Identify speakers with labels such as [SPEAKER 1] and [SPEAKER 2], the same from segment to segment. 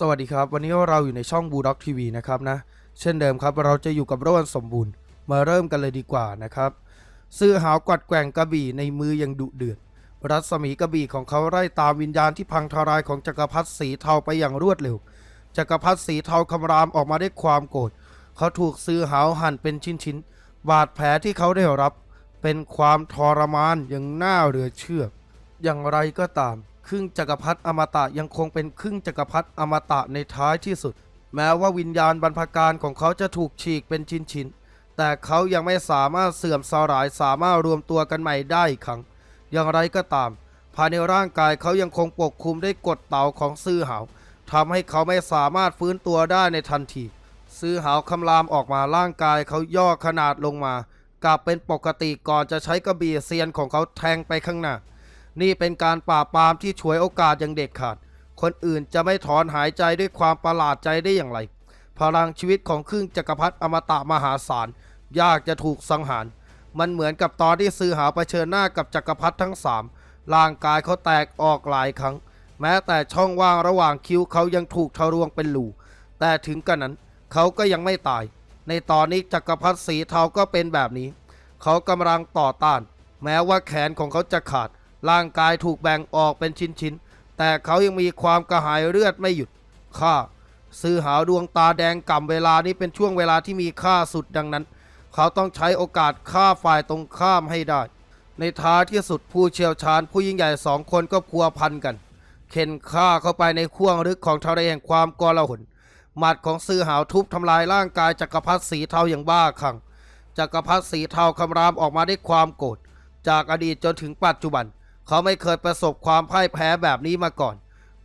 [SPEAKER 1] สวัสดีครับ วันนี้เราอยู่ในช่องบูด็อกทีวีนะครับนะ เช่นเดิมครับเราจะอยู่กับโรนสมบูรณ์ มาเริ่มกันเลยดีกว่านะครับ ซื้อหาวกัดแกว่งกระบี่ในมือยังดุเดือด รัศมีกระบี่ของเขาไล่ตามวิญญาณที่พังทลายของจักรพรรดิสีเทาไปอย่างรวดเร็ว จักรพรรดิสีเทาคำรามออกมาด้วยความโกรธ เขาถูกซื้อหาวหั่นเป็นชิ้นๆ บาดแผลที่เขาได้รับ เป็นความทรมานอย่างน่าเหลือเชื่อ อย่างไรก็ตาม ครึ่งจักรพรรดิอมตะยังคงเป็นครึ่งจักรพรรดิอมตะในท้ายที่สุด แม้ว่าวิญญาณบรรพการของเขาจะถูกฉีกเป็นชิ้นๆแต่เขายังไม่สามารถเสื่อมสลายสามารถรวมตัวกันใหม่ได้อีกครั้ง อย่างไรก็ตาม ภายในร่างกายเขายังคงปกคลุมด้วยกฎเต่าของซื่อหาวทำให้เขาไม่สามารถฟื้นตัวได้ในทันที ซื้อหาวคำรามออกมาร่างกายเขาย่อขนาดลงมา กลับเป็นปกติก่อนจะใช้กระบี่เซียนของเขาแทงไปข้างหน้า นี่เป็นการปราบปรามที่ฉวยโอกาสอย่างเด็ดขาด คนอื่นจะไม่ถอนหายใจด้วยความประหลาดใจได้อย่างไร พลังชีวิตของครึ่งจักรพรรดิอมตะมหาศาล ยากจะถูกสังหาร มันเหมือนกับตอนที่ซื้อหาเผชิญหน้ากับจักรพรรดิทั้งสามร่างกายเขาแตกออกหลายครั้ง แม้แต่ช่องว่างระหว่างคิ้วเขายังถูกทะลวงเป็นหลูแต่ถึงกระนั้นเขาก็ยังไม่ตาย ในตอนนี้จักรพรรดิสีเทาก็เป็นแบบนี้ เขากำลังต่อต้าน แม้ว่าแขนของเขาจะขาด ร่างกายถูกแบ่งออกเป็นชิ้นๆ แต่เขายังมีความกระหายเลือดไม่หยุด ข้าซื้อหาวดวงตาแดงก่ำเวลานี้เป็นช่วงเวลาที่มีค่าสุดดังนั้น เขาต้องใช้โอกาสฆ่าฝ่ายตรงข้ามให้ได้ ในท้ายที่สุดผู้เชี่ยวชาญผู้ยิ่งใหญ่สองคนก็พัวพันกัน เข็นฆ่าเข้าไปในข่วงลึกของทะเลแห่งความกลาหลหมัดของซื้อหาวทุบทำลายร่างกายจักรพรรดิสีเทาอย่างบ้าคลั่งจักรพรรดิสีเทาคำรามออกมาด้วยความโกรธจากอดีตจนถึงปัจจุบัน เขาไม่เคยประสบความพ่ายแพ้แบบนี้มาก่อน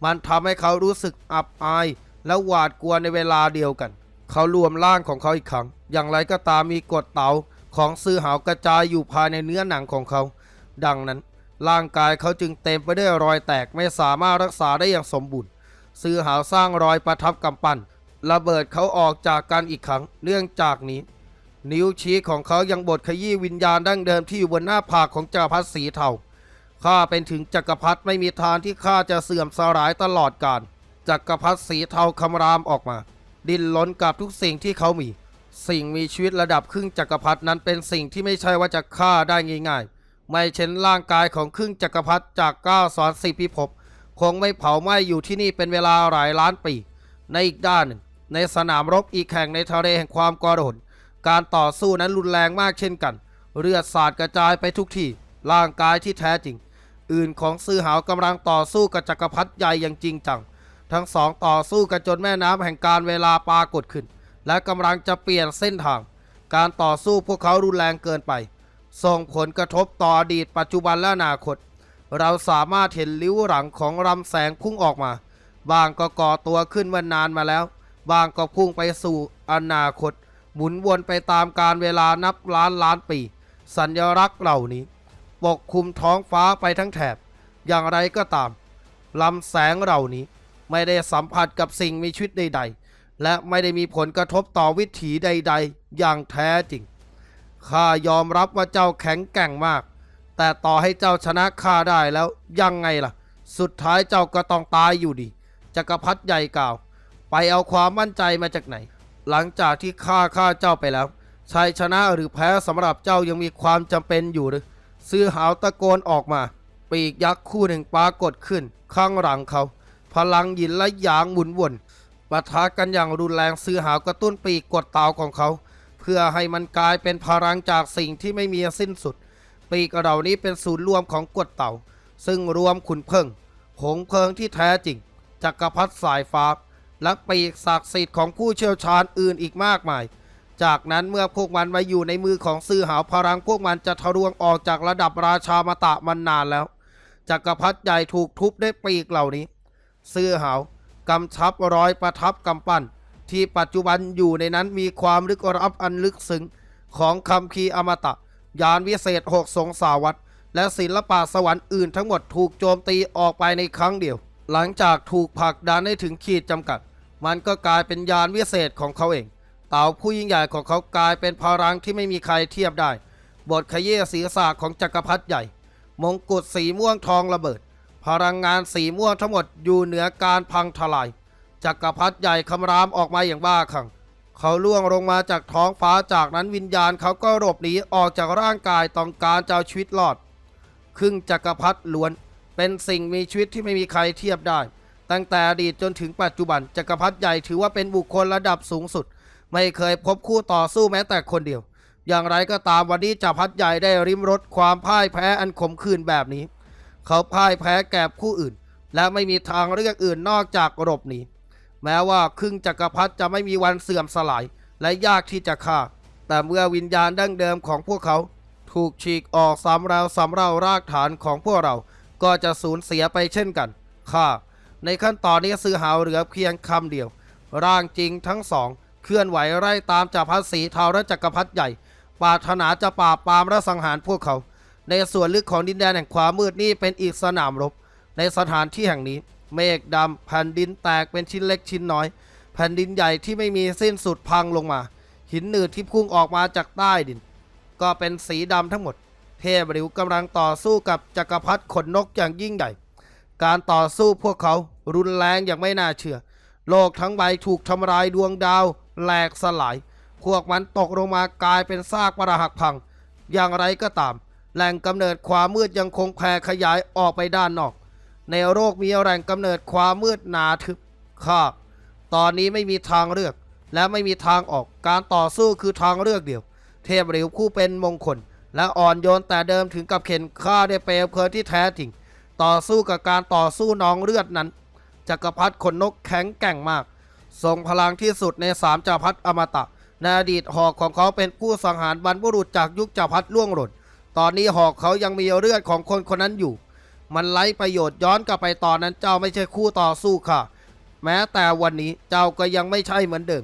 [SPEAKER 1] มันทำให้เขารู้สึกอับอาย และหวาดกลัวในเวลาเดียวกัน เขารวมร่างของเขาอีกครั้ง อย่างไรก็ตามมีกฎเตาของซื้อหาวกระจายอยู่ภายในเนื้อหนังของเขา ดังนั้น ร่างกายเขาจึงเต็มไปด้วยรอยแตกไม่สามารถรักษาได้อย่างสมบูรณ์ซื้อหาวสร้างรอยประทับกำปั้นระเบิดเขาออกจากกันอีกครั้ง เนื่องจากนี้ นิ้วชี้ของเขายังบดขยี้วิญญาณดั้งเดิมที่อยู่บนหน้าผากของจักรพรรดิสีเทา ข้าเป็นถึงจักรพรรดิไม่มีทางที่ข้าจะเสื่อมสลายตลอดกาลจักรพรรดิสีเทาคำรามออกมา ดิ้นล้นกับทุกสิ่งที่เขามี สิ่งมีชีวิตระดับครึ่งจักรพรรดินั้นเป็นสิ่งที่ไม่ใช่ว่าจะฆ่าได้ง่ายๆ ไม่เช่นร่างกายของครึ่งจักรพรรดิจากก้าสอนสิพิภพคงไม่เผาไหม้อยู่ที่นี่เป็นเวลาหลายล้านปี ในอีกด้านหนึ่ง ในสนามรบอีกแห่งในทะเลแห่งความกรหนการต่อสู้นั้นรุนแรงมากเช่นกัน เลือดสาดกระจายไปทุกที่ร่างกายที่แท้จริง อื่นของซื้อหาวกำลังต่อสู้กับจักรพรรดิใหญ่อย่างจริงจัง ทั้งสองต่อสู้กันจนแม่น้ำแห่งการเวลาปรากฏขึ้น และกำลังจะเปลี่ยนเส้นทาง การต่อสู้พวกเขารุนแรงเกินไป ส่งผลกระทบต่ออดีตปัจจุบันและอนาคต เราสามารถเห็นริ้วหลังของลำแสงพุ่งออกมา บางก็ก่อตัวขึ้นมื่อนนานมาแล้ว บางก็พุ่งไปสู่อนาคต หมุนวนไปตามการเวลานับล้านล้านปี สัญลักษณ์เหล่านี้ ปกคลุมท้องฟ้าไปทั้งแถบ อย่างไรก็ตามลำแสงเหล่านี้ไม่ได้สัมผัสกับสิ่งมีชีวิตใด ๆ และไม่ได้มีผลกระทบต่อวิถีใด ๆ อย่างแท้จริง ข้ายอมรับว่าเจ้าแข็งแกร่งมาก แต่ต่อให้เจ้าชนะข้าได้แล้วยังไงล่ะ สุดท้ายเจ้าก็ต้องตายอยู่ดี จักรพรรดิใหญ่กล่าว ไปเอาความมั่นใจมาจากไหน หลังจากที่ข้าฆ่าเจ้าไปแล้ว ชัยชนะหรือแพ้สำหรับเจ้ายังมีความจำเป็นอยู่หรือ ซื้อหาวตะโกนออกมา ปีกยักษ์คู่หนึ่งปรากฏขึ้น ข้างหลังเขา พลังหยินและหยางหมุนวนปะทะกันอย่างรุนแรงซื้อหาวกระตุ้นปีกกดเตาของเขา เพื่อให้มันกลายเป็นพลังจากสิ่งที่ไม่มีสิ้นสุด ปีกเหล่านี้เป็นศูนย์รวมของกฎเต่า ซึ่งรวมขุนเพิงหงเพิงที่แท้จริงจักรพรรดิสายฟ้าและปีกศักดิ์สิทธิ์ของผู้เชี่ยวชาญอื่นอีกมากมาย จากนั้นเมื่อพวกมันมาอยู่ในมือของซื่อหาวพลังพวกมันจะทะลวงออกจากระดับราชามตะมันนานแล้วจักรพรรดิใหญ่ถูกทุบด้วยปีกเหล่านี้ ซื่อหาวกำชับรอยประทับกำปั้น ที่ปัจจุบันอยู่ในนั้นมีความลึกลับอันลึกซึ้งของคำคีอมตะ ยานวิเศษหกสงสาวัตและศิลปะสวรรค์อื่นทั้งหมดถูกโจมตีออกไปในครั้งเดียว หลังจากถูกผลักดันให้ถึงขีดจำกัด มันก็กลายเป็นยานวิเศษของเขาเอง เต่าผู้ยิ่งใหญ่ของเขากลายเป็นพลังที่ไม่มีใครเทียบได้ บทขยี้ศีรษะของจักรพรรดิใหญ่ มงกุฎสีม่วงทองระเบิด พลังงานสีม่วงทั้งหมดอยู่เหนือการพังทลาย จักรพรรดิใหญ่คำรามออกมาอย่างบ้าคลั่งเขาล่วงลงมาจากท้องฟ้าจากนั้นวิญญาณเขาก็หลบหนีออกจากร่างกายต้องการจะเอาชีวิตรอด ครึ่งจักรพรรดิล้วน เป็นสิ่งมีชีวิตที่ไม่มีใครเทียบได้ ตั้งแต่อดีตจนถึงปัจจุบันจักรพรรดิใหญ่ถือว่าเป็นบุคคลระดับสูงสุด ไม่เคยพบคู่ต่อสู้แม้แต่คนเดียว อย่างไรก็ตามวันนี้จักรพรรดิใหญ่ได้ริมรสความพ่ายแพ้อันขมขื่นแบบนี้ เขาพ่ายแพ้แก่ผู้อื่น และไม่มีทางเลือกอื่นนอกจากหลบหนีแม้ว่าครึ่งจักรพรรดิจะไม่มีวันเสื่อมสลายและยากที่จะฆ่า แต่เมื่อวิญญาณดั้งเดิมของพวกเขา ถูกฉีกออกซ้ำราซ้ำรารากฐานของพวกเรา ก็จะสูญเสียไปเช่นกันข้าในขั้นตอนนี้ซื้อหาวเหลือเพียงคำเดียว ร่างจริงทั้งสอง เคลื่อนไหวไล่ตามจักรพรรดิสีเทาและจักรพรรดิใหญ่ปรารถนาจะปราบปรามและสังหารพวกเขา ในส่วนลึกของดินแดนแห่งความมืดนี่เป็นอีกสนามรบ ในสถานที่แห่งนี้ เมฆดำแผ่นดินแตกเป็นชิ้นเล็กชิ้นน้อย แผ่นดินใหญ่ที่ไม่มีสิ้นสุดพังลงมา หินหนืดที่พุ่งออกมาจากใต้ดิน ก็เป็นสีดำทั้งหมด เทพริวกำลังต่อสู้กับจักรพรรดิขนนกอย่างยิ่งใหญ่ การต่อสู้พวกเขารุนแรงอย่างไม่น่าเชื่อ โลกทั้งใบถูกทำลายดวงดาว แหลกสลาย พวกมันตกลงมากลายเป็นซากปรัหักพัง อย่างไรก็ตาม แหล่งกำเนิดความมืดยังคงแผ่ขยายออกไปด้านนอก ในโลกมีแหล่งกำเนิดความมืดหนาทึบข้าตอนนี้ไม่มีทางเลือก และไม่มีทางออกการต่อสู้คือทางเลือกเดียว เทพหริวคู่เป็นมงคล และอ่อนโยนแต่เดิมถึงกับเข็นฆ่าได้เปลวเพลิงที่แท้จริง ต่อสู้กับการต่อสู้นองเลือดนั้นจักรพรรดิขนนกแข็งแกร่งมาก ทรงพลังที่สุดในสามจักรพรรดิอมตะ ในอดีตหอกของเขาเป็นผู้สังหารบรรพบุรุษจากยุคจักรพรรดิล่วงหล่น ตอนนี้หอกเขายังมีเลือดของคนคนนั้นอยู่ มันไร้ประโยชน์ย้อนกลับไปตอนนั้นเจ้าไม่ใช่คู่ต่อสู้ค่ะ แม้แต่วันนี้เจ้าก็ยังไม่ใช่เหมือนเดิม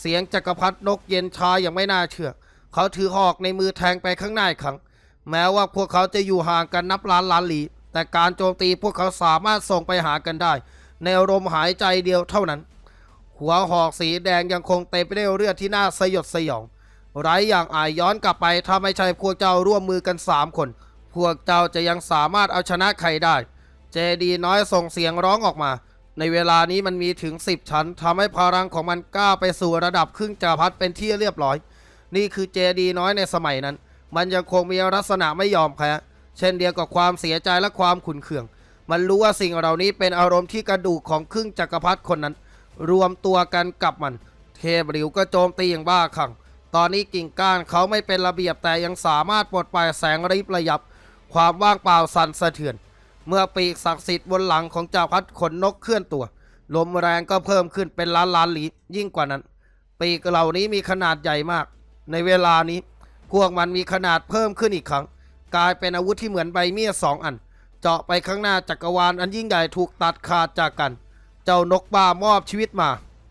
[SPEAKER 1] เสียงจักรพรรดินกเย็นชาอย่างไม่น่าเชื่อ เขาถือหอกในมือแทงไปข้างหน้าอีกครั้ง แม้ว่าพวกเขาจะอยู่ห่างกันนับล้านล้านลีแต่การโจมตีพวกเขาสามารถส่งไปหากันได้ ในอารมหายใจเดียวเท่านั้น หัวหอกสีแดงยังคงเต็มไปด้วยเลือดที่น่าสยดสยอง ไร้อย่างอายย้อนกลับไปถ้าไม่ใช่พวกเจ้าร่วมมือกันสามคน พวกเจ้าจะยังสามารถเอาชนะใครได้ เจดีน้อยส่งเสียงร้องออกมา ในเวลานี้มันมีถึง 10 ชั้นทำให้พลังของมันก้าวไปสู่ระดับครึ่งจักรพรรดิเป็นที่เรียบร้อย นี่คือเจดีน้อยในสมัยนั้น มันยังคงมีลักษณะไม่ยอมแพ้เช่นเดียวกับความเสียใจและความขุนเคือง มันรู้ว่าสิ่งเหล่านี้เป็นอารมณ์ที่กระดูกของครึ่งจักรพรรดิคนนั้น รวมตัวกันกับมัน เทพหลิวก็โจมตีอย่างบ้าคลั่งตอนนี้กิ่งก้านเขาไม่เป็นระเบียบแต่ยังสามารถปลดปล่อยแสงริบระยับ ความว่างเปล่าสั่นสะเทือน เมื่อปีกศักดิ์สิทธิ์บนหลังของเจ้าพัดขนนกเคลื่อนตัว ลมแรงก็เพิ่มขึ้นเป็นล้านล้านหลียิ่งกว่านั้น ปีกเหล่านี้มีขนาดใหญ่มาก ในเวลานี้พวกมันมีขนาดเพิ่มขึ้นอีกครั้ง กลายเป็นอาวุธที่เหมือนใบเมียสองอัน เจาะไปข้างหน้าจักรวาลอันยิ่งใหญ่ถูกตัดขาดจากกัน เจ้านกบ้ามอบชีวิตมา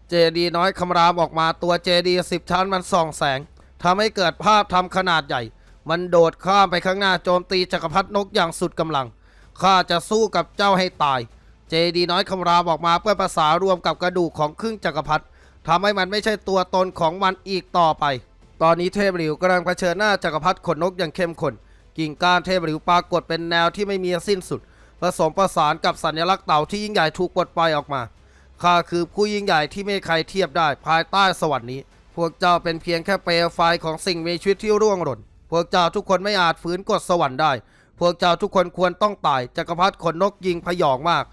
[SPEAKER 1] เจดีน้อยคำรามออกมาตัวเจดีสิบชั้นมันส่องแสงทำให้เกิดภาพทำขนาดใหญ่ มันโดดข้ามไปข้างหน้าโจมตีจักรพรรดินกอย่างสุดกำลังข้าจะสู้กับเจ้าให้ตาย เจดีน้อยคำรามออกมาเพื่อประสารวมกับกระดูกของครึ่งจักรพรรดิทำให้มันไม่ใช่ตัวตนของมันอีกต่อไป ตอนนี้เทพหลิวกำลังเผชิญหน้าจักรพรรดิขนนกอย่างเข้มข้นกิ่งก้านเทพหลิวปรากฏเป็นแนวที่ไม่มีสิ้นสุด ผสมประสานกับสัญลักษณ์เต่าที่ยิ่งใหญ่ถูกปลดปล่อยออกมาข้าคือผู้ยิ่งใหญ่ที่ไม่ใครเทียบได้ภายใต้สวรรค์นี้ พวกเจ้าเป็นเพียงแค่เปลวไฟของสิ่งมีชีวิตที่ร่วงหล่น พวกเจ้าทุกคนไม่อาจฝืนกฎสวรรค์ได้ พวกเจ้าทุกคนควรต้องตาย จักรพรรดิขนนกยิงพยองมาก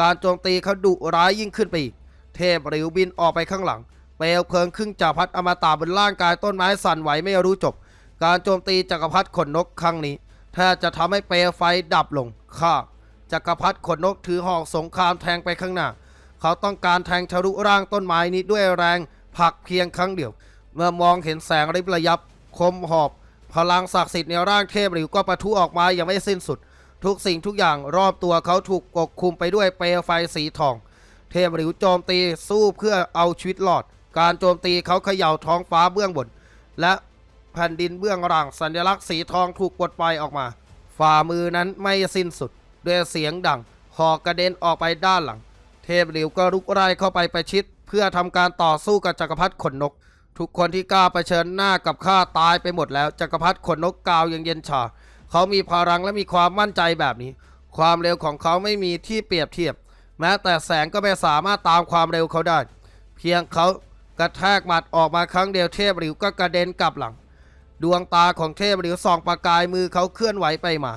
[SPEAKER 1] การโจมตีเขาดุร้ายยิ่งขึ้นไปอีก เทพหริวบินออกไปข้างหลัง เปลวเพลิงครึ่งจักรพรรดิอมตะบนร่างกายต้นไม้สั่นไหวไม่รู้จบ การโจมตีจักรพรรดิขนนกครั้งนี้แทบจะทำให้เปลวไฟดับลงข้า จักรพรรดิขนนกถือหอกสงครามแทงไปข้างหน้า เขาต้องการแทงทะลุร่างต้นไม้นี้ด้วยแรงผักเพียงครั้งเดียว เมื่อมองเห็นแสงริบระยับ คมหอบ พลังศักดิ์สิทธิ์ในร่างเทพหลิวก็ปะทุออกมาอย่างไม่สิ้นสุด ทุกสิ่งทุกอย่างรอบตัวเขาถูกปกคลุมไปด้วยเปลวไฟสีทอง เทพหลิวโจมตีสู้เพื่อเอาชีวิตรอด การโจมตีเขาเขย่าท้องฟ้าเบื้องบน และแผ่นดินเบื้องล่างสัญลักษณ์สีทองถูกปลดปล่อยออกมา ฝ่ามือนั้นไม่สิ้นสุด ด้วยเสียงดังหอกกระเด็นออกไปด้านหลัง เทพหลิวก็รุกไล่เข้าไปประชิด เพื่อทำการต่อสู้กับจักรพรรดิขนนก ทุกคนที่กล้าเผชิญหน้ากับข้าตายไปหมดแล้วจักรพรรดิขนนกกาวยังเย็นชาเขามีพลังและมีความมั่นใจแบบนี้ ความเร็วของเขาไม่มีที่เปรียบเทียบ แม้แต่แสงก็ไม่สามารถตามความเร็วเขาได้ เพียงเขากระแทกหมัดออกมาครั้งเดียวเทพหลิวก็กระเด็นกลับหลัง ดวงตาของเทพหลิวส่องประกายมือเขาเคลื่อนไหวไปมา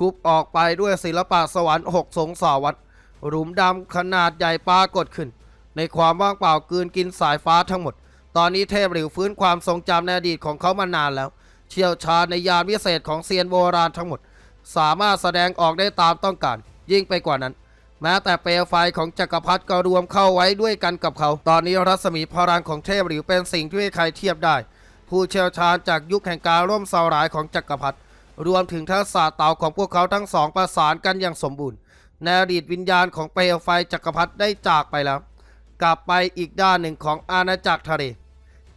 [SPEAKER 1] ทุบออกไปด้วยศิลปะสวรรค์หกสงสาวัตหลุมดำขนาดใหญ่ปรากฏขึ้น ในความว่างเปล่ากืนกินสายฟ้าทั้งหมด ตอนนี้เทพหลิวฟื้นความทรงจำในอดีตของเขามานานแล้ว เชี่ยวชาญในยานวิเศษของเซียนโบราณทั้งหมด สามารถแสดงออกได้ตามต้องการ ยิ่งไปกว่านั้น แม้แต่เปลวไฟของจักรพรรดิก็รวมเข้าไว้ด้วยกันกับเขา ตอนนี้รัศมีพลังของเทพหลิวเป็นสิ่งที่ไม่ใครเทียบได้ ผู้เชี่ยวชาญจากยุคแห่งการร่วมสลายของจักรพรรดิ รวมถึงทักษะเต่าของพวกเขาทั้งสองประสานกันอย่างสมบูรณ์ในอดีตวิญญาณของเปลวไฟจักรพรรดิได้จากไปแล้ว กลับไปอีกด้านหนึ่งของอาณาจักรทะเล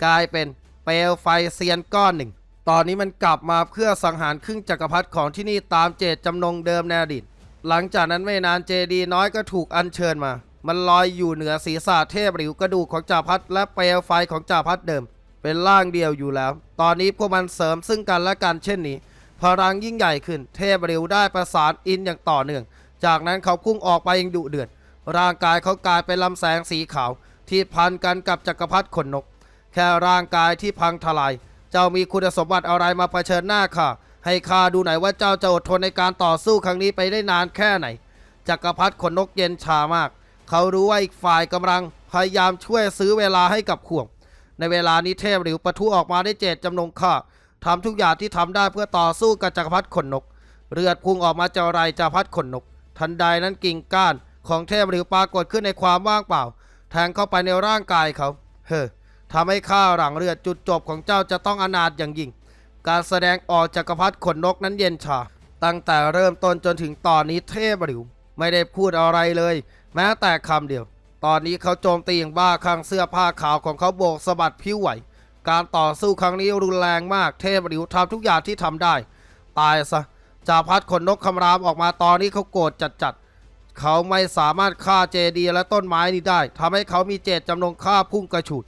[SPEAKER 1] กลายเป็นเปลวไฟเซียนก้อนหนึ่ง ตอนนี้มันกลับมาเพื่อสังหารครึ่งจักรพรรดิของที่นี่ตามเจตจำนงเดิมในอดีตหลังจากนั้นไม่นานเจดีน้อยก็ถูกอัญเชิญมา มันลอยอยู่เหนือศีรษะเทพหลิวกระดูกของจ่าพัดและเปลวไฟของจ่าพัดเดิม เป็นร่างเดียวอยู่แล้ว ตอนนี้พวกมันเสริมซึ่งกันและกันเช่นนี้ พลังยิ่งใหญ่ขึ้น เทพหลิวได้ประสานอินอย่างต่อเนื่อง จากนั้นเขาพุ่งออกไปอยังดุเดือด ร่างกายเขากลายเป็นลำแสงสีขาว ที่พันกันกับจักรพรรดิขนนก แค่ร่างกายที่พังทลาย เจ้ามีคุณสมบัติอะไรมาเผชิญหน้าข้าให้ข้าดูหน่อยว่าเจ้าจะอดทนในการต่อสู้ครั้งนี้ไปได้นานแค่ไหน จักรพรรดิขนนกเย็นชามาก เขารู้ว่าอีกฝ่ายกำลังพยายามช่วยซื้อเวลาให้กับข่วง ในเวลานี้เทพหลิวปะทุออกมาได้เจตจำนงฆ่า ทำทุกอย่างที่ทำได้เพื่อต่อสู้กับจักรพรรดิขนนก เลือดพุ่งออกมาจากไรจักรพรรดิขนนก ทันใดนั้นกิ่งก้านของเทพหลิวปรากฏขึ้นในความว่างเปล่า แทงเข้าไปในร่างกายเขา เฮ้อทำให้ข้าหลังเลือดจุดจบของเจ้าจะต้องอนาถอย่างยิ่ง การแสดงออกจักรพรรดิขนนกนั้นเย็นชา ตั้งแต่เริ่มต้นจนถึงตอนนี้เทพหลิวไม่ได้พูดอะไรเลย แม้แต่คำเดียว ตอนนี้เขาโจมตีอย่างบ้าคลั่งเสื้อผ้าขาวของเขาโบกสะบัดผิวไหว การต่อสู้ครั้งนี้รุนแรงมากเทพหลิวทำทุกอย่างที่ทำได้ ตายซะจ่าพัดขนนกคำรามออกมาตอนนี้เขาโกรธจัดๆเขาไม่สามารถฆ่าเจดีและต้นไม้นี้ได้ทำให้เขามีเจตจำนงฆ่าพุ่งกระฉูด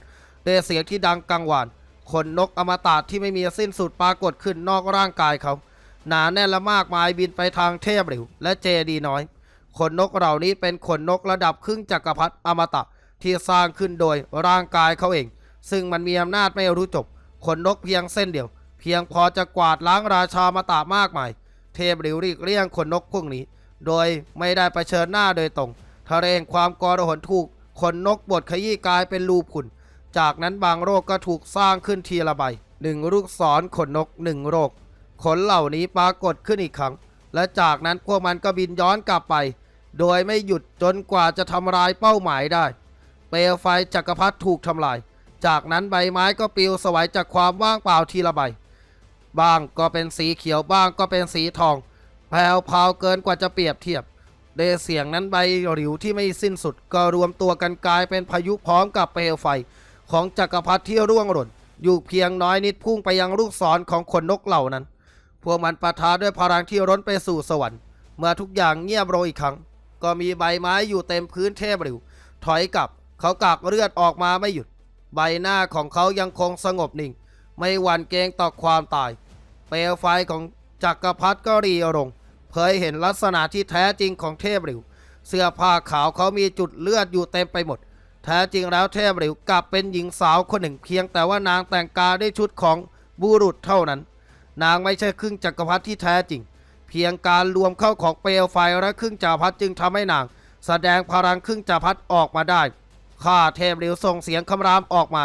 [SPEAKER 1] ด้วยเสียงที่ดังกังวานขนนกอมตะที่ไม่มีสิ้นสุดปรากฏขึ้นนอกร่างกายเขา หนาแน่นและมากมายบินไปทางเทพหลิวและเจดีน้อย ขนนกเหล่านี้เป็นขนนกระดับครึ่งจักรพรรดิอมตะที่สร้างขึ้นโดยร่างกายเขาเอง ซึ่งมันมีอำนาจไม่รู้จบขนนกเพียงเส้นเดียว เพียงพอจะกวาดล้างราชามาตะมากมาย เทพหลิวรีกเลี่ยงขนนกพวกนี้ โดยไม่ได้ไปเผชิญหน้าโดยตรงทะเลงความกรหนถูกขนนกบดขยี้กลายเป็นรูผุ่นจากนั้นบางโรคก็ถูกสร้างขึ้นทีละใบหนึ่งลูกศรขนนกหนึ่งโรค ขนเหล่านี้ปรากฏขึ้นอีกครั้ง และจากนั้นพวกมันก็บินย้อนกลับไป โดยไม่หยุดจนกว่าจะทำลายเป้าหมายได้ เปลวไฟจักรพรรดิถูกทำลาย จากนั้นใบไม้ก็ปลิวสวยจากความว่างเปล่าทีละใบ บ้างก็เป็นสีเขียวบ้างก็เป็นสีทอง แผ่วพราวเกินกว่าจะเปรียบเทียบเดเสียงนั้นใบหลิวที่ไม่สิ้นสุด ก็รวมตัวกันกลายเป็นพายุพร้อมกับเปลวไฟ ของจักรพรรดิที่ร่วงหล่น อยู่เพียงน้อยนิดพุ่งไปยังลูกศรของขนนกเหล่านั้น พวกมันปะทะด้วยพลังที่ร้นไปสู่สวรรค์ เมื่อทุกอย่างเงียบลงอีกครั้ง ก็มีใบไม้อยู่เต็มพื้นเทพหลิว ถอยกลับ เขากากเลือดออกมาไม่หยุด ใบหน้าของเขายังคงสงบนิ่ง ไม่หวั่นเกรงต่อความตาย เปลวไฟของจักรพรรดิก็รีลงเผยเห็นลักษณะที่แท้จริงของเทพหลิว เสื้อผ้าขาวเขามีจุดเลือดอยู่เต็มไปหมด แท้จริงแล้วเทพหลิวกลับเป็นหญิงสาวคนหนึ่งเพียงแต่ว่านางแต่งกายด้วยชุดของบุรุษเท่านั้น นางไม่ใช่ครึ่งจักรพรรดิที่แท้จริง เพียงการรวมเข้าของเปลวไฟและครึ่งจักรพรรดิจึงทำให้นาง แสดงพลังครึ่งจักรพรรดิออกมาได้ ข้าเทพหลิวส่งเสียงคำรามออกมา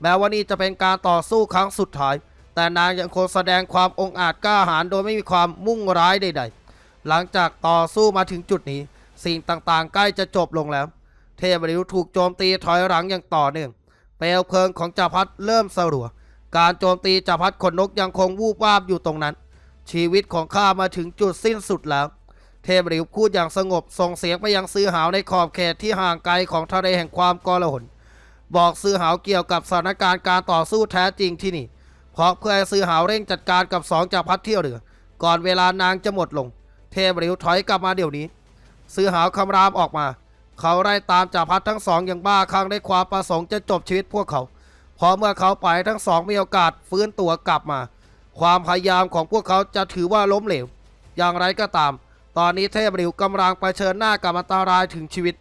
[SPEAKER 1] แม้ว่านี่จะเป็นการต่อสู้ครั้งสุดท้าย แต่นางยังคงแสดงความองอาจกล้าหาญโดยไม่มีความมุ่งร้ายใด ๆ หลังจากต่อสู้มาถึงจุดนี้ สิ่งต่างๆ ใกล้จะจบลงแล้ว เทพหลิวถูกโจมตีถอยหลังอย่างต่อเนื่อง เปลวเพลิงของจักพรรดิเริ่มสลัว การโจมตีจักพรรดิขนนกยังคงวูบวาบอยู่ตรงนั้น ชีวิตของข้ามาถึงจุดสิ้นสุดแล้ว เทพหลิวพูดอย่างสงบส่งเสียงไปยังซื้อหาวในขอบเขตที่ห่างไกลของทะเลแห่งความกลาหนบอกซื้อหาวเกี่ยวกับสถานการณ์การต่อสู้แท้จริงที่นี่ เพราะเพื่อให้ซื้อหาวเร่งจัดการกับสองจักรพรรดิที่เหลือ ก่อนเวลานางจะหมดลง เทพหลิวถอยกลับมาเดี๋ยวนี้ ซื้อหาวคำรามออกมา เขาไล่ตามจักรพรรดิทั้งสองอย่างบ้าคลั่งด้ความประสงค์จะจบชีวิตพวกเขาพราะเมื่อเขาไปทั้งสองมีโอกาสฟื้นตัวกลับมา ความพยายามของพวกเขาจะถือว่าล้มเหลว อย่างไรก็ตาม ตอนนี้เทพหลิวกำลังไปเชิญหน้ากับอันตรายถึงชีวิต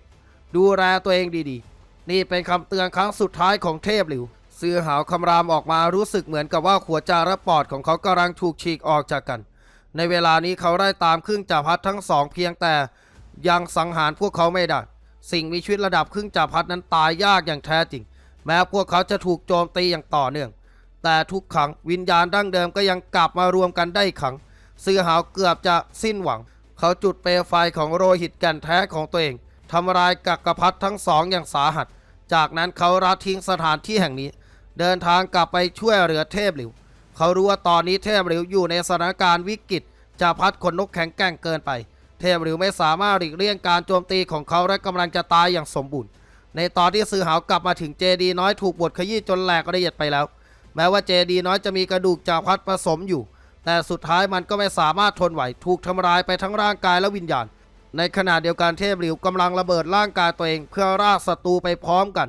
[SPEAKER 1] ดูแลตัวเองดีๆ นี่เป็นคำเตือนครั้งสุดท้ายของเทพหลิวเสือหาวคำรามออกมารู้สึกเหมือนกับว่าหัวใจและปอดของเขากำลังถูกฉีกออกจากกัน ในเวลานี้เขาได้ตามครึ่งจักรพรรดิทั้งสองเพียงแต่ยังสังหารพวกเขาไม่ได้ สิ่งมีชีวิตระดับครึ่งจักรพรรดินั้นตายยากอย่างแท้จริง แม้พวกเขาจะถูกโจมตีอย่างต่อเนื่อง แต่ทุกครั้งวิญญาณดั้งเดิมก็ยังกลับมารวมกันได้ครั้งเสือหาวเกือบจะสิ้นหวัง เขาจุดเปลวไฟของโรหิตแก่นแท้ของตัวเองทำลายกักกระพัดทั้งสองอย่างสาหัส จากนั้นเขาละทิ้งสถานที่แห่งนี้ เดินทางกลับไปช่วยเหลือเทพหลิว เขารู้ว่าตอนนี้เทพหลิวอยู่ในสถานการณ์วิกฤตจะพัดขนนกแข็งแกร่งเกินไป เทพหลิวไม่สามารถหลีกเลี่ยงการโจมตีของเขาและกำลังจะตายอย่างสมบูรณ์ ในตอนที่ซือหาวกลับมาถึงเจดีน้อยถูกบดขยี้จนแหลกละเอียดไปแล้ว แม้ว่าเจดีน้อยจะมีกระดูกจาพัดผสมอยู่ แต่สุดท้ายมันก็ไม่สามารถทนไหวถูกทำลายไปทั้งร่างกายและวิญญาณ ในขณะเดียวกันเทพหลิวกำลังระเบิดร่างกายตัวเองเพื่อรากศัตรูไปพร้อมกัน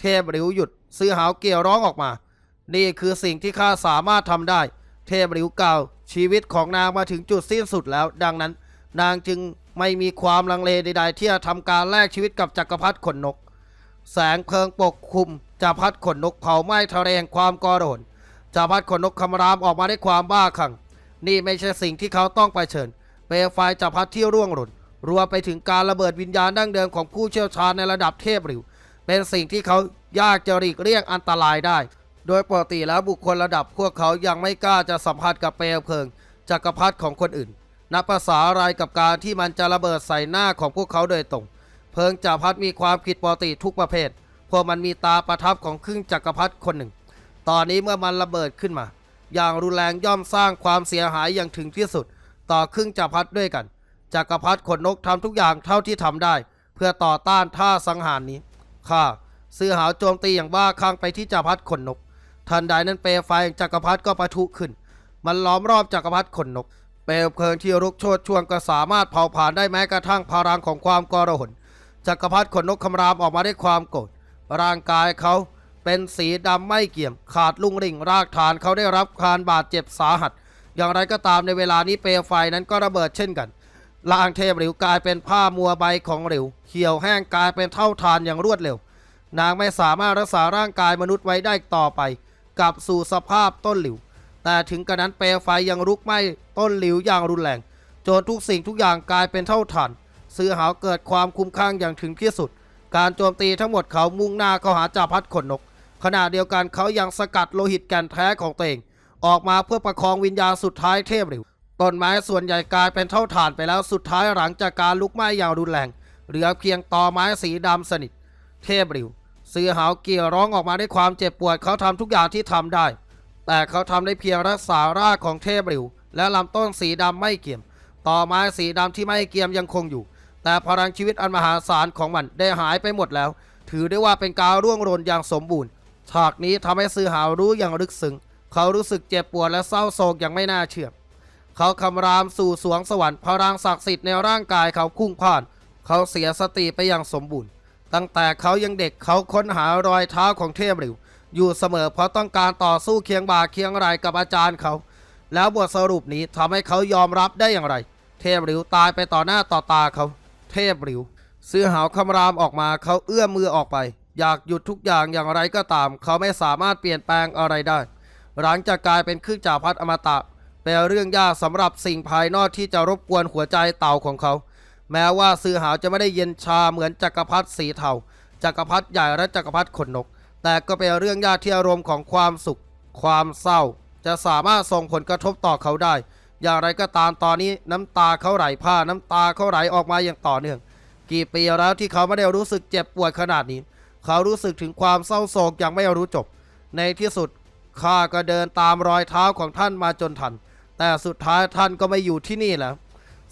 [SPEAKER 1] เทพหลิวหยุดซือหาวเกี่ยวร้องออกมา นี่คือสิ่งที่ข้าสามารถทำได้ เทพหลิวกล่าวชีวิตของนางมาถึงจุดสิ้นสุดแล้ว ดังนั้น นางจึงไม่มีความลังเลใดๆที่จะทำการแลกชีวิตกับจักรพรรดิขนนก แสงเพลิงปกคลุมจักรพรรดิขนนกเผาไหม้ทะเลแห่งความกอโดน จักรพรรดิขนนกคำรามออกมาด้วยความบ้าคลั่งนี่ไม่ใช่สิ่งที่เขาต้องไปเชิญเปลวไฟจักรพรรดิที่ร่วงหล่นรวมไปถึงการระเบิดวิญญาณดั้งเดิมของผู้เชี่ยวชาญในระดับเทพหลิว เป็นสิ่งที่เขายากจะหลีกเลี่ยงอันตรายได้ โดยปกติแล้วบุคคลระดับพวกเขายังไม่กล้าจะสัมผัสกับเปลวเพลิงจักรพรรดิของคนอื่น นับภาษาอะไรกับการที่มันจะระเบิดใส่หน้าของพวกเขาโดยตรง เพลิงจักรพรรดิมีความผิดปกติทุกประเภทเพราะมันมีตาประทับของครึ่งจักรพรรดิคนหนึ่ง ตอนนี้เมื่อมันระเบิดขึ้นมา อย่างรุนแรงย่อมสร้างความเสียหายอย่างถึงที่สุด ต่อครึ่งจักรพรรดิด้วยกันจักรพรรดิขนนกทำทุกอย่างเท่าที่ทำได้ เพื่อต่อต้านท่าสังหารนี้ข้าเสือหาวโจมตีอย่างบ้าคลั่งไปที่จักรพรรดิขนนกทันใดนั้นเปลวไฟจักรพรรดิก็ปะทุขึ้น มันล้อมรอบจักรพรรดิขนนก เปลวเพลิงที่รุกโชนช่วงก็สามารถเผาผลาญได้แม้กระทั่งพลังของความกรหนจักรพรรดิขนนกคำรามออกมาด้วยความโกรธร่างกายเขา เป็นสีดำไม่เกี่ยม ขาดลุ่งริ่งรากฐานเขาได้รับการบาดเจ็บสาหัส อย่างไรก็ตามในเวลานี้เปลวไฟนั้นก็ระเบิดเช่นกันร่างเทพหลิวกลายเป็นผ้ามัวใบของหลิวเขียวแห้งกลายเป็นเท่าทานอย่างรวดเร็ว นางไม่สามารถรักษาร่างกายมนุษย์ไว้ได้ต่อไปกลับสู่สภาพต้นหลิว แต่ถึงกระนั้นเปลวไฟยังลุกไหม้ต้นหลิวอย่างรุนแรงจนทุกสิ่งทุกอย่างกลายเป็นเท่าฐานเสือหาวเกิดความคุ้มข้างอย่างถึงที่สุด การโจมตีทั้งหมดเขามุ่งหน้าเข้าหาจ่าพัดขนนก ขณะเดียวกันเขายังสกัดโลหิตแก่นแท้ของตัวเองออกมาเพื่อประคองวิญญาณสุดท้ายเทพหลิวต้นไม้ส่วนใหญ่กลายเป็นเท่าฐานไปแล้วสุดท้ายหลังจากการลุกไหม้อย่างรุนแรง เหลือเพียงตอไม้สีดำสนิท เทพหลิวเสือหาวเกียร้องออกมาด้วยความเจ็บปวดเขาทำทุกอย่างที่ทำได้ แต่เขาทำได้เพียงรักษารากของเทพหลิว และลำต้นสีดำไม่เกี่ยมต่อไม้สีดำที่ไม่เกี่ยมยังคงอยู่ แต่พลังชีวิตอันมหาศาลของมันได้หายไปหมดแล้ว ถือได้ว่าเป็นการร่วงโรนอย่างสมบูรณ์ ฉากนี้ทำให้ซือหาวรู้อย่างลึกซึ้งเขารู้สึกเจ็บปวดและเศร้าโศกอย่างไม่น่าเชื่อเขาคำรามสู่สวงสวรรค์พลังศักดิ์สิทธิ์ในร่างกายเขาพุ่งพ่าน เขาเสียสติไปอย่างสมบูรณ์ ตั้งแต่เขายังเด็กเขาค้นหารอยเท้าของเทพหลิวอยู่เสมอเพราะต้องการต่อสู้เคียงบ่าเคียงไหลกับอาจารย์เขา แล้วบทสรุปนี้ทำให้เขายอมรับได้อย่างไร เทพหลิวตายไปต่อหน้าต่อตาเขา เทพหลิวเสื้อหาวคำรามออกมาเขาเอื้อมมือออกไป อยากหยุดทุกอย่างอย่างไรก็ตาม เขาไม่สามารถเปลี่ยนแปลงอะไรได้ หลังจากกลายเป็นครึ่งจ่าพัดอมตะเป็นเรื่องยากสำหรับสิ่งภายนอกที่จะรบกวนหัวใจเต่าของเขา แม้ว่าซือหาวจะไม่ได้เย็นชาเหมือนจักรพรรดิสีเทาจักรพรรดิใหญ่และจักรพรรดิขนนก แต่ก็เป็นเรื่องยากที่อารมณ์ของความสุข ความเศร้า จะสามารถส่งผลกระทบต่อเขาได้ อย่างไรก็ตามตอนนี้น้ำตาเขาไหลผ้าน้ำตาเขาไหลออกมาอย่างต่อเนื่อง กี่ปีแล้วที่เขาไม่ได้รู้สึกเจ็บปวดขนาดนี้ เขารู้สึกถึงความเศร้าโศกอย่างไม่รู้จบ ในที่สุดข้าก็เดินตามรอยเท้าของท่านมาจนทัน แต่สุดท้ายท่านก็ไม่อยู่ที่นี่แล้ว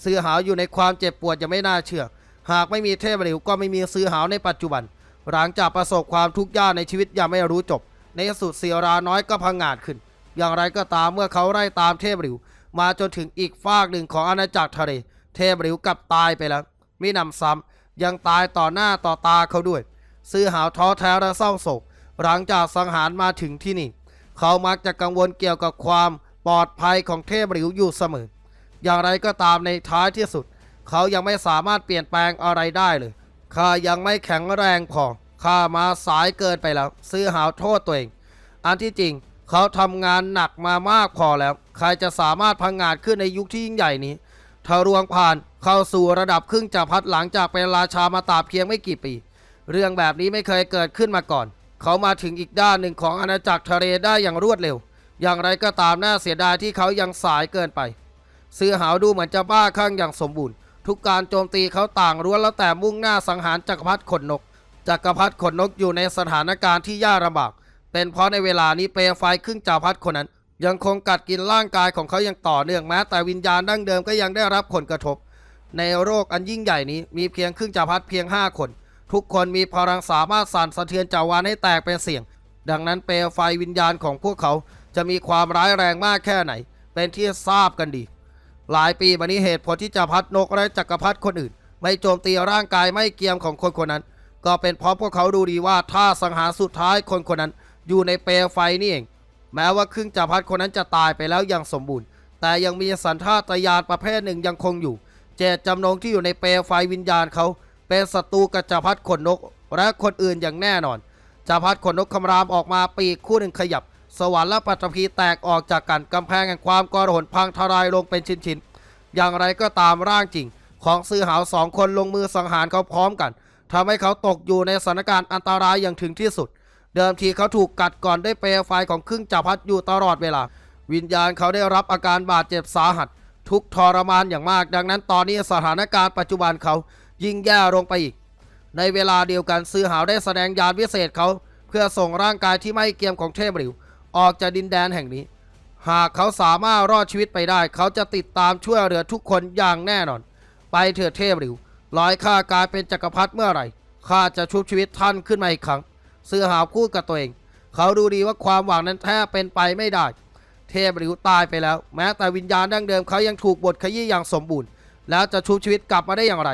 [SPEAKER 1] ซื้อหาวอยู่ในความเจ็บปวดยังไม่น่าเชื่อ หากไม่มีเทพหลิวก็ไม่มีซื้อหาวในปัจจุบัน หลังจากประสบความทุกข์ยากในชีวิตอย่างไม่รู้จบ ในที่สุดเสียราน้อยก็พังงาดขึ้น อย่างไรก็ตามเมื่อเขาไล่ตามเทพหลิว มาจนถึงอีกฟากหนึ่งของอาณาจักรทะเล เทพหลิวกลับตายไปแล้วมินำซ้ำยังตายต่อหน้าต่อตาเขาด้วย ซื้อหาวท้อแท้และเศร้าโศก หลังจากสังหารมาถึงที่นี่ เขามักจะกังวลเกี่ยวกับความปลอดภัยของเทพหลิวอยู่เสมอ อย่างไรก็ตามในท้ายที่สุด เขายังไม่สามารถเปลี่ยนแปลงอะไรได้เลยข้ายังไม่แข็งแรงพอข้ามาสายเกินไปแล้ว ซื้อหาวโทษตัวเอง อันที่จริงเขาทำงานหนักมามากพอแล้ว ใครจะสามารถพังงาดขึ้นในยุคที่ยิ่งใหญ่นี้ทะรวงผ่านเข้าสู่ระดับครึ่งจักรพรรดิหลังจากเป็นราชามาตาเพียงไม่กี่ปี เรื่องแบบนี้ไม่เคยเกิดขึ้นมาก่อน เขามาถึงอีกด้านหนึ่งของอาณาจักรทะเลได้อย่างรวดเร็ว อย่างไรก็ตามน่าเสียดายที่เขายังสายเกินไปเสือหาวดูเหมือนจะบ้าคลั่งอย่างสมบูรณ์ ทุกการโจมตีเขาต่างร้วนแล้วแต่มุ่งหน้าสังหารจักรพรรดิขนนก จักรพรรดิขนนกอยู่ในสถานการณ์ที่ยากลำบาก เป็นเพราะในเวลานี้เปลวไฟครึ่งจักรพรรดิคนนั้น ยังคงกัดกินร่างกายของเขาอย่างต่อเนื่องแม้แต่วิญญาณดั้งเดิมก็ยังได้รับผลกระทบ ในโรคอันยิ่งใหญ่นี้มีเพียงครึ่งจักรพรรดิเพียง 5 คน ทุกคนมีพลังสามารถสั่นสะเทือนจักรวาลให้แตกเป็นเสียง ดังนั้นเปลวไฟวิญญาณของพวกเขาจะมีความร้ายแรงมากแค่ไหน เป็นที่ทราบกันดี หลายปีมานี้เหตุผลที่จักรพรรดินกและจักรพรรดิคนอื่น ไม่โจมตีร่างกายไม่เกียมของคนคนนั้น ก็เป็นเพราะพวกเขาดูดีว่าถ้าสังหารสุดท้ายคนคนนั้น อยู่ในเปลวไฟนี่เอง แม้ว่าครึ่งจักรพรรดิคนนั้นจะตายไปแล้วอย่างสมบูรณ์ แต่ยังมีสัญชาตญาณประเภทหนึ่งยังคงอยู่ เจตจำนงที่อยู่ในเปลวไฟวิญญาณเขา เป็นศัตรูกับจักรพรรดิขนนก และคนอื่นอย่างแน่นอนจักรพรรดิขนนกคำรามออกมาปีกคู่หนึ่งขยับ สวรรค์และปัตภีแตกออกจากกันกำแพงแห่งความกรหนพังทลายลงเป็นชิ้นๆอย่างไรก็ตามร่างจริง ของซื้อหาวสองคนลงมือสังหารเขาพร้อมกันทำให้เขาตกอยู่ในสถานการณ์อันตรายอย่างถึงที่สุด เดิมทีเขาถูกกัดก่อนด้วยเปลวไฟของครึ่งจักรพรรดิอยู่ตลอดเวลา วิญญาณเขาได้รับอาการบาดเจ็บสาหัส ทุกทรมานอย่างมาก ดังนั้นตอนนี้สถานการณ์ปัจจุบันเขา ยิ่งแย่ลงไปอีก ในเวลาเดียวกันซื้อหาวได้แสดงยานวิเศษเขา เพื่อส่งร่างกายที่ไม่เกียมของเทพหลิว ออกจากดินแดนแห่งนี้ หากเขาสามารถรอดชีวิตไปได้ เขาจะติดตามช่วยเหลือทุกคนอย่างแน่นอน ไปเถิดเทพหลิวร้อยข้ากลายเป็นจักรพรรดิเมื่อไหร่ข้าจะชุบชีวิตท่านขึ้นมาอีกครั้งเสื้อหาวพูดกับตัวเอง เขาดูดีว่าความหวังนั้นแทบเป็นไปไม่ได้ เทพหลิวตายไปแล้ว แม้แต่วิญญาณดั้งเดิมเขายังถูกบดขยี้อย่างสมบูรณ์ แล้วจะชุบชีวิตกลับมาได้อย่างไร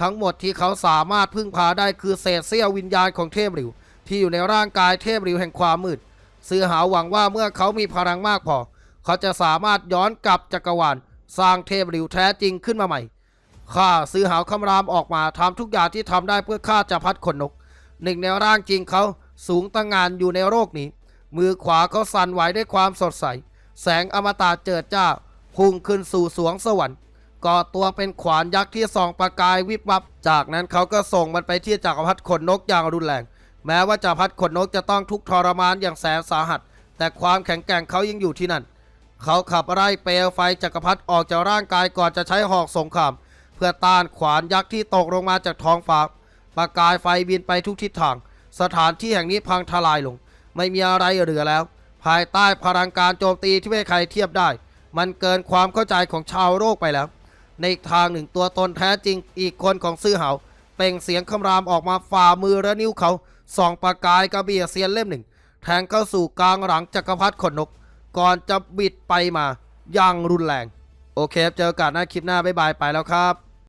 [SPEAKER 1] ทั้งหมดที่เขาสามารถพึ่งพาได้คือเศษเสี้ยววิญญาณของเทพหลิว ที่อยู่ในร่างกายเทพหลิวแห่งความมืดเสือหาวหวังว่าเมื่อเขามีพลังมากพอ เขาจะสามารถย้อนกลับจักรวาลสร้างเทพหลิวแท้จริงขึ้นมาใหม่ข้าซื้อหาวคำรามออกมาทำทุกอย่างที่ทำได้เพื่อฆ่าจักรพัดขนนก หนึ่งในร่างจริงเขาสูงตั้งงานอยู่ในโรคนี้ มือขวาเขาสั่นไหวด้วยความสดใส แสงอมตะเจิดจ้าพุ่งขึ้นสู่สวงสวรรค์ ก่อตัวเป็นขวานยักษ์ที่ส่องประกายวิบวับ จากนั้นเขาก็ส่งมันไปที่จักรพรรดิขนนกอย่างรุนแรง แม้ว่าจักรพรรดิขนนกจะต้องทุกข์ทรมานอย่างแสนสาหัส แต่ความแข็งแกร่งเขายังอยู่ที่นั่น เขาขับไล่เปลวไฟจักรพรรดิออกจากร่างกายก่อนจะใช้หอกสงคราม เพื่อต้านขวานยักษ์ที่ตกลงมาจากท้องฟ้าประกายไฟบินไปทุกทิศทาง สถานที่แห่งนี้พังทลายลง ไม่มีอะไรเหลือแล้ว ภายใต้พลังการโจมตีที่ไม่ใครเทียบได้ มันเกินความเข้าใจของชาวโลกไปแล้ว ในอีกทางหนึ่งตัวตนแท้จริงอีกคนของซื่อเหาเป่งเสียงคำรามออกมาฝ่ามือและนิ้วเขาส่องประกายกระเบียเซียนเล่มหนึ่ง แทงเข้าสู่กลางหลังจักรพรรดิขนนก ก่อนจะบิดไปมาอย่างรุนแรง โอเคครับเจอกันหน้าคลิปหน้าบ๊ายบายไปแล้วครับ